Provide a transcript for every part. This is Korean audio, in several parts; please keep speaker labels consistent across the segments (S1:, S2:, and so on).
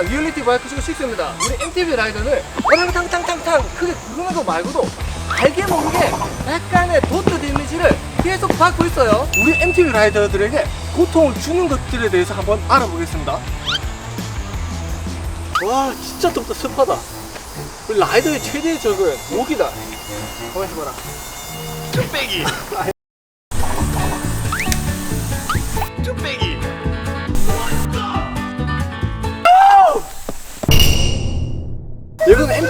S1: 안녕하십니까 리얼리티 바이크 쇼 6입니다. 우리 MTV 라이더는 어랑탕탕탕탕 크게 구르는 거 말고도 알게 모르게 약간의 도트 데미지를 계속 받고 있어요. 우리 MTV 라이더들에게 고통을 주는 것들에 대해서 한번 알아보겠습니다. 와 진짜 덥다 습하다. 우리 라이더의 최대의 적은 목이다. 해봐라.
S2: 쭈빼기. 쭈빼기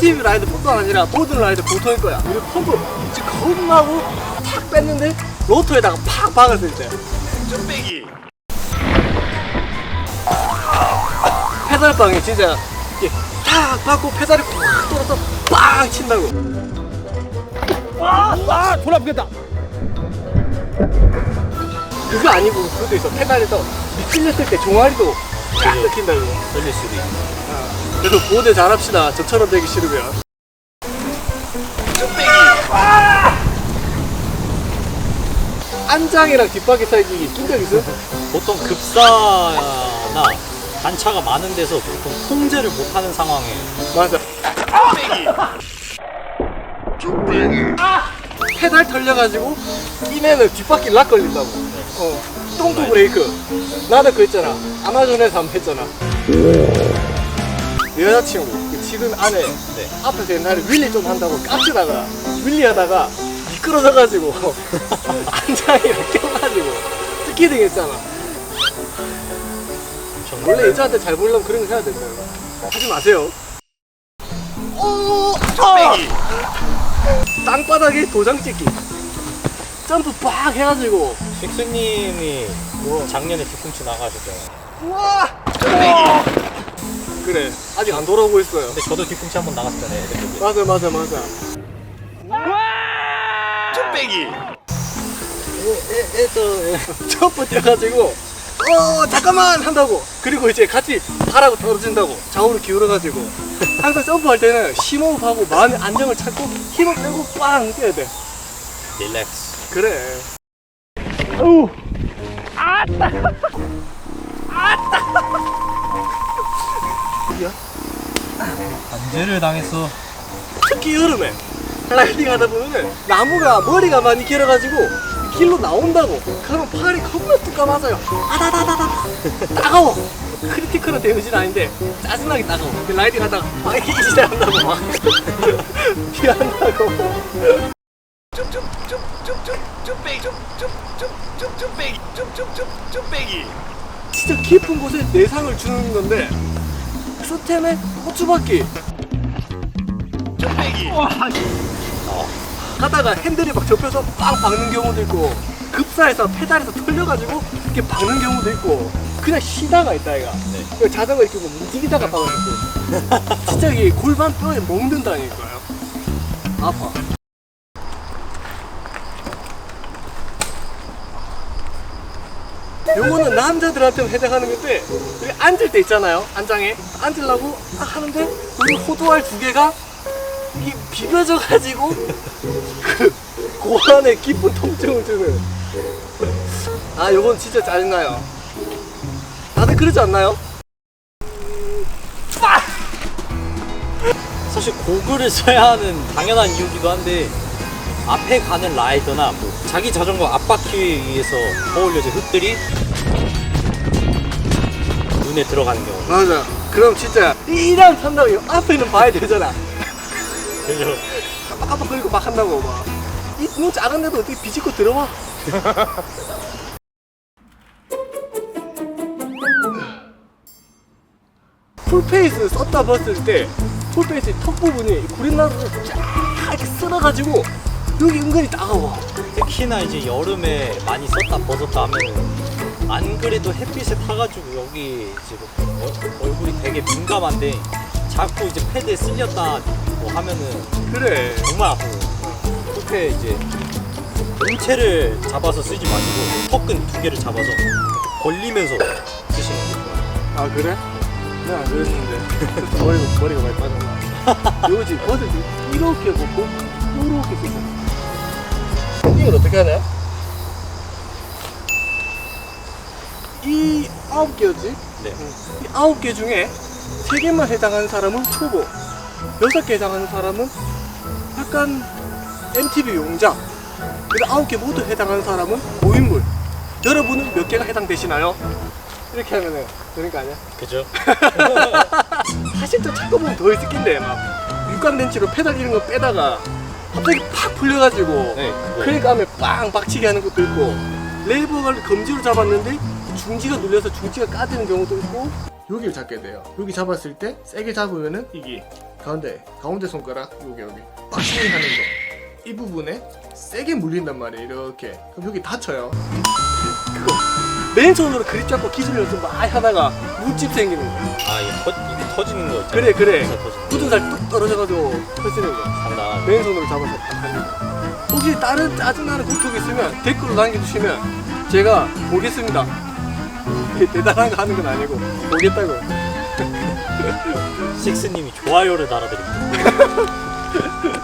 S1: MTV 라이더 뿐만 아니라 모든 라이더 보통일 거야. 우리 펌프 이제 겁나고 탁 뺐는데 로터에다가 팍 박았을 때
S2: 쭈빼기.
S1: 페달방에 진짜 이렇게 탁 받고 페달이 확 돌아서 빵 친다고.
S3: 아, 졸라 아프겠다.
S1: 그거 아니고 그것도 있어. 페달에서 미끌렸을 때 종아리도 쫙 뜯긴다고
S3: 걸릴 수도 있네.
S1: 그래도 보호대 잘합시다. 저처럼 되기 싫으면.
S2: 쭈빼기!
S1: 안장이랑 뒷바퀴 사이즈 낀적 있어?
S3: 보통 급사나 단차가 많은 데서 보통 통제를 못하는 상황에.
S1: 맞아.
S2: 쭈빼기!
S1: 페달 털려가지고 끼면은 뒷바퀴 락 걸린다고. 어 똥도 브레이크. 나도 그거 했잖아. 아마존에서 한번 했잖아. 내 여자친구 그 지금 아내 앞에서 옛날에 윌리 좀 한다고 깍지다가 윌리 하다가 미끄러져가지고 안장이랑 껴가지고 스키딩 했잖아. 원래 여자한테 잘 보려면 그런 거 해야 된다. 하지 마세요. 오! 아! 땅바닥에 도장 찍기 점프 빡 해가지고.
S3: 뭐 작년에 뒤꿈치 나가셨잖아요.
S1: 우와! 그래. 아직 안 돌아오고 있어요.
S3: 근데 저도 뒤꿈치 한 번 나갔잖아요. 근데
S1: 맞아 맞아 맞아.
S2: 쭈빼기!
S1: 점프 뛰어가지고 어 잠깐만! 한다고. 그리고 이제 같이 발하고 떨어진다고. 좌우로 기울어가지고. 항상 점프할 때는 심호흡하고 마음의 안정을 찾고 힘을 빼고 빵 뛰어야 돼.
S3: 릴렉스.
S1: 그래.
S3: 반제를 당했어.
S1: 특히 여름에 라이딩 하다 보면은 나무가 머리가 많이 길어가지고 길로 나온다고. 그러면 팔이 겁나 뚜까 맞아요. 아다다다다. 따가워. 크리티컬한 데미지는 아닌데 짜증나게 따가워. 그 라이딩 하다가 막 이렇게 이지한다고 막. 피한다고
S2: 쭈쭈쭈쭈쭈 쭈빼기 쭈쭈쭈쭈 쭈빼기
S1: 진짜 깊은 곳에 내상을 주는 건데 스템에 고추바퀴
S2: 쭈빼기
S1: 하다가 핸들이 막 접혀서 빵 박는 경우도 있고 급사에서 페달에서 털려가지고 이렇게 박는 경우도 있고 그냥 쉬다가 있다 얘가 그 자전거 이렇게 뭐 움직이다가 박았고 진짜 이게 골반 뼈에 먹는다니까요 아파 요거는 남자들한테는 해당하는 건데 우리 앉을 때 있잖아요. 안장에. 앉으려고 딱 하는데 우리 호두알 두 개가 이게 비벼져 가지고 그 고환에 깊은 통증을 주는. 아 요건 진짜 짜증나요. 다들 그러지 않나요?
S3: 사실 고글을 써야 하는 당연한 이유기도 한데 앞에 가는 라이더나 뭐 자기 자전거 앞바퀴에서 어울려진 흙들이 눈에 들어가는 경우.
S1: 맞아 그럼 진짜 이랑 산다고 요 앞에는 봐야 되잖아
S3: 그죠?
S1: 깜빡깜빡거리고 막 한다고 막이눈 작은데도 어떻게 비집고 들어와 풀페이스 썼다 봤을 때 풀페이스 턱 부분이 구린나루를 쫙 이렇게 쓸어가지고 여기 은근히 따가워.
S3: 특히나 이제 여름에 많이 썼다 벗었다 하면은 안 그래도 햇빛에 타가지고 여기 이제 뭐 얼- 얼굴이 되게 민감한데 자꾸 이제 패드에 쓸렸다 뭐 하면은
S1: 그래.
S3: 정말 아프고 끝에 이제 본체를 잡아서 쓰지 마시고 턱근 두 개를 잡아서 벌리면서 쓰시는 게 좋아요.
S1: 아 그래? 내가 안 그랬는데. 머리가, 머리가 많이 빠졌나? 요지 버들 이렇게 걷고 이렇게 쓰잖아 이걸 어떻게 하냐? 이 아홉 개였지?
S3: 네.
S1: 이 아홉 개 중에 세 개만 해당하는 사람은 초보, 여섯 개 해당하는 사람은 약간 MTV 용자, 그리고 아홉 개 모두 해당하는 사람은 고인물. 여러분은 몇 개가 해당되시나요? 이렇게 하면은 되는 거 아니야?
S3: 그죠?
S1: 사실 또 찾고 보면 더 있을 낀데 막 육각렌치로 페달 이런 거 빼다가 갑자기 팍 풀려가지고
S3: 네, 그거.
S1: 크랙감에 빵 박치게 하는 것도 있고 레이버를 검지로 잡았는데 중지가 눌려서 중지가 까지는 경우도 있고 여기를 잡게 돼요. 여기 잡았을 때 세게 잡으면은 이게 가운데 가운데 손가락 여기 여기 빠싱 하는 거 이 부분에 세게 물린단 말이에요 이렇게. 그럼 여기 다쳐요. 그거 맨손으로 그립 잡고 기술 연습 많이 하다가 물집 생기는
S3: 거아 이게, 터, 이게 터지는 거 있잖아.
S1: 그래 그래
S3: 진짜 터지는 거.
S1: 굳은 살 뚝 떨어져가지고 터지는 거
S3: 장난.
S1: 맨손으로 잡아서 딱 하는 거 혹시 다른 짜증나는 고통 있으면 댓글로 남겨주시면 제가 보겠습니다 대단한 거 하는 건 아니고 보겠다고요
S3: 식스님이 좋아요를 달아드립니다.